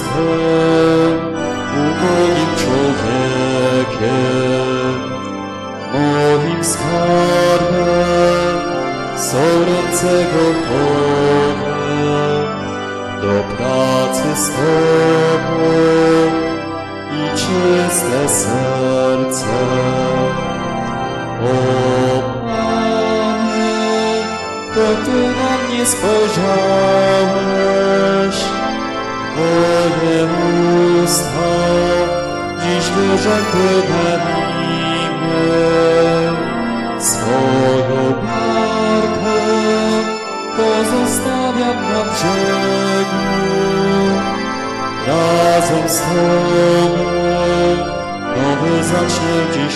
jestem ubogim człowiekiem. Moim skarbem są ręce gotowe do pracy z Tobą i czyste serce. O Panie, to Ty na mnie spojrzałeś, Moje usta dziś wyrzekły we imię swoją barkę pozostawiam na brzegu. Razem z Tobą nowy zacznie dziś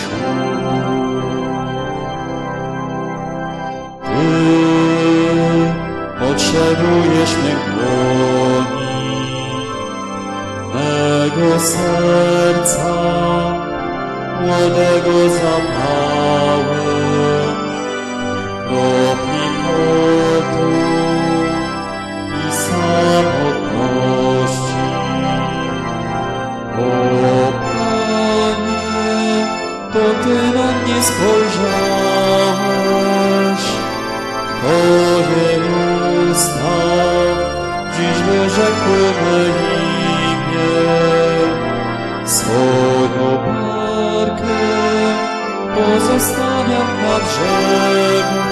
Ty potrzebujesz mych dłoni, mego serca, młodego zapałem, brzegu.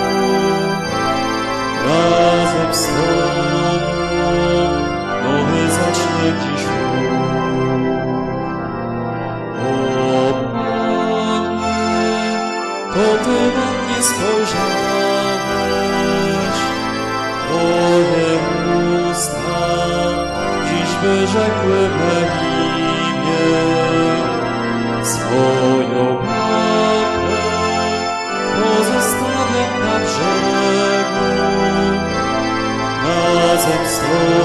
Razem z Tobą nowy zacznie dziś mój. O Panie, to Ty na mnie spojrzałeś, Twoje usta dziś wyrzekły me razem z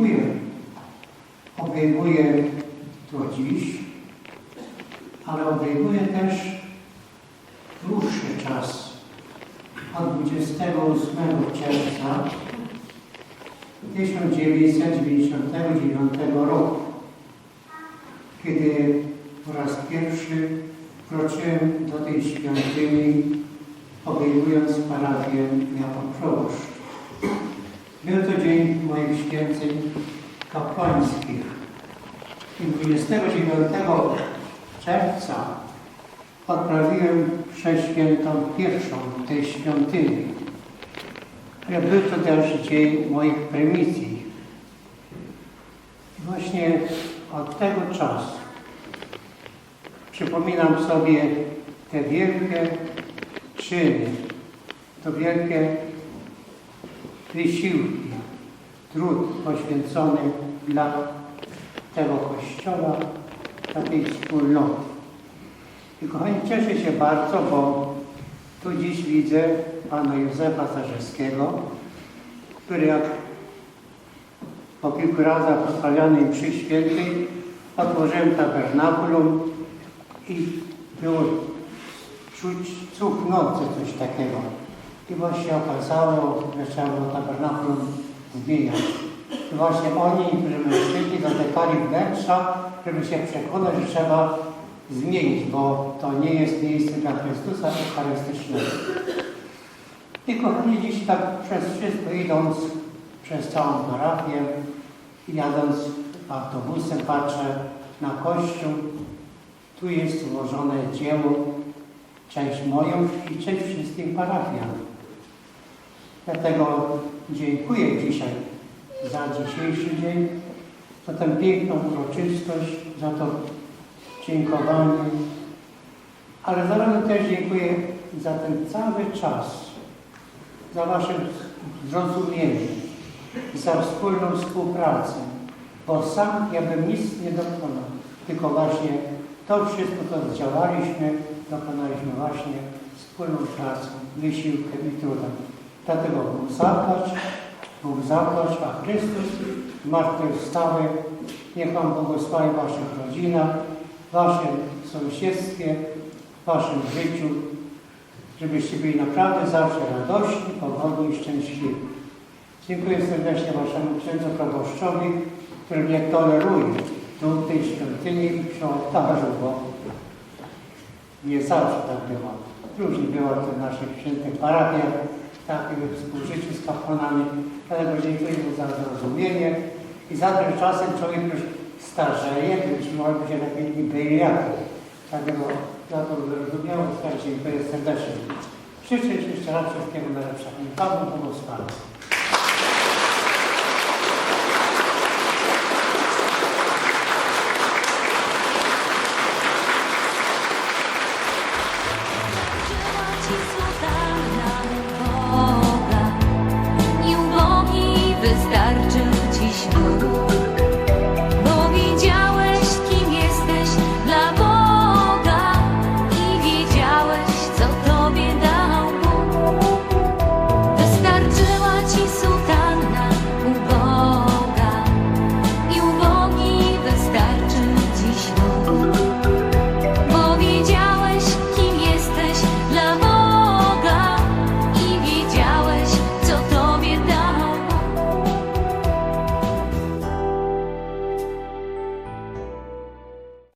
dziękuję obejmuje to dziś, ale obejmuje też dłuższy czas, od 28 czerwca 1999 roku. kiedy po raz pierwszy wkroczyłem do tej świątyni, obejmując parafię jako proboszcz. Był to dzień moich święceń kapłańskich. I 29 czerwca odprawiłem mszę świętą pierwszą tej świątyni. Był to też dzień moich prymisji. I właśnie od tego czasu przypominam sobie te wielkie czyny, to wielkie wysiłki, trud poświęcony dla tego Kościoła, tej wspólnoty. I kochani, cieszę się bardzo, bo tu dziś widzę pana Józefa Zarzewskiego, który jak po kilku razach odprawianej mszy świętej otworzyłem tabernakulum i było czuć cuch nocy, coś takiego. I właśnie okazało, że trzeba było tabernakulum zmieniać. I właśnie oni, którzy mężczyźni, dotykali wnętrza, żeby się przekonać, że trzeba zmienić, bo to nie jest miejsce dla Chrystusa Eucharystycznego. I kochani, dziś tak przez wszystko idąc, przez całą parafię, jadąc autobusem, patrzę na kościół. Tu jest złożone dzieło, część moją i część wszystkich parafian. Dlatego dziękuję dzisiaj za dzisiejszy dzień, za tę piękną uroczystość, za to dziękowanie, ale zarazem też dziękuję za ten cały czas, za Wasze zrozumienie, za wspólną współpracę, bo sam ja bym nic nie dokonał, tylko właśnie to wszystko, co zdziałaliśmy, dokonaliśmy właśnie wspólną pracą, wysiłkiem i trudem. Dlatego Bóg zapłać, Bóg zapłać, a Chrystus zmartwychwstały, niech Wam błogosławi w Waszych rodzinach, w Waszym sąsiedztwie, w Waszym życiu, żebyście byli naprawdę zawsze radośni, pogodni i szczęśliwi. Dziękuję serdecznie Waszemu księdzu proboszczowi, który mnie toleruje w tej świątyni przy ołtarzu, bo nie zawsze tak było. Różnie było to w naszych świętych parafiach, tak w współżyciu z kapłanami. Dlatego dziękuję mu za zrozumienie i za że czasem człowiek już starzeje, może się lepiej nie byli jak. Dlatego za to wyrozumiałość, tak dziękuję serdecznie. Życzę jeszcze raz wszystkiego najlepszego. Pan Bóg błogosławi.